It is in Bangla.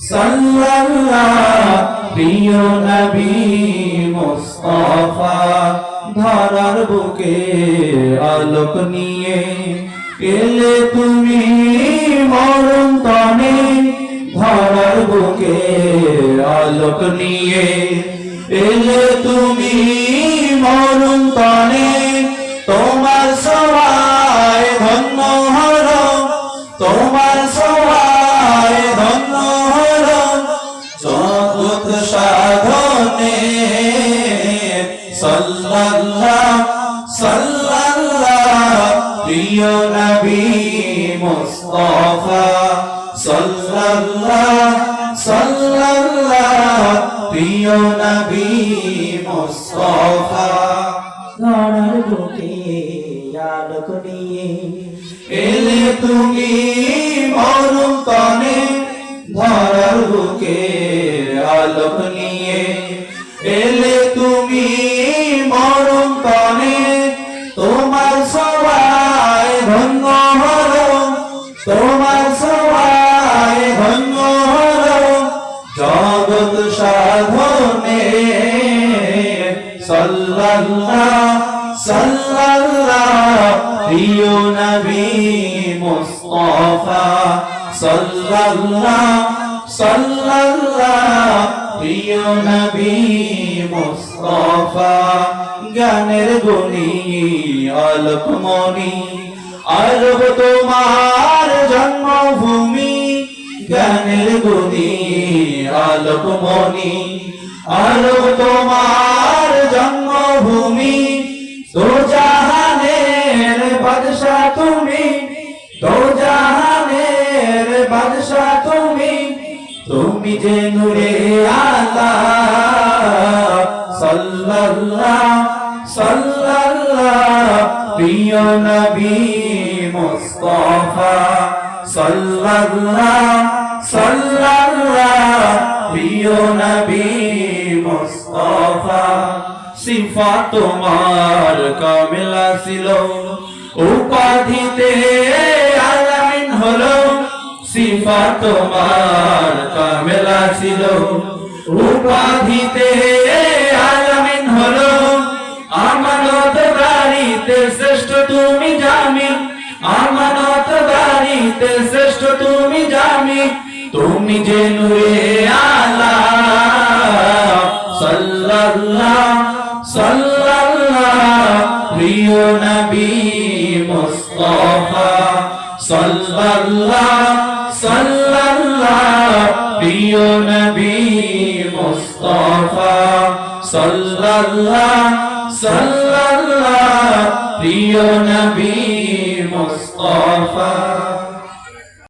সাল্লাল্লাহ, প্রিয় নবী মুস্তাফা, ধরার বুকে আলোক নিয়ে এলে তুমি মরণ তনে, ধরার বুকে আলোক নিয়ে এলে সাল্লাল্লাহ সাল্লাল্লাহ প্রিয় নবী মুস্তাফা। সাল্লাল্লাহ সাল্লাল্লাহ প্রিয় নবী এলে তুমি ধরার বুকে তোমার সবাই ধন্য জগৎ সাধনে সাল্লাল্লাহ সাল্লাল্লাহ, প্রিয় নবী মুস্তাফা সাল্লাল্লাহ সাল্লাল্লাহ, প্রিয় নবী মুস্তাফা। জ্ঞানের গুণী আলোকমণি আরব তোমার জন্মভূমি, জ্ঞানের গুণী আলোকমণি। আরব তোমার জন্মভূমি তো জাহানের বাদশা তুমি তো জাহানের বাদশা তুমি। তুমি যে নূরে আলা সাল্লাল্লাহ সাল্লাল্লাহ প্রিয় নবী মুস্তাফা সাল্লাল্লাহ সাল্লাল্লাহ, প্রিয় নবী মুস্তাফা সিফা তোমার কামিলা ছিল। উপাধিতে আলামিন হলো সিফা তোমার কামেলা ছিল। উপাধিতে তুমি যে নুরে আলা, সাল্লাল্লাহ সাল্লাল্লাহ, প্রিয় নবী মুস্তাফা, সাল্লাল্লাহ সাল্লাল্লাহ, প্রিয় নবী মুস্তাফা, সাল্লাল্লাহ সাল্লাল্লাহ, প্রিয় নবী মুস্তাফা।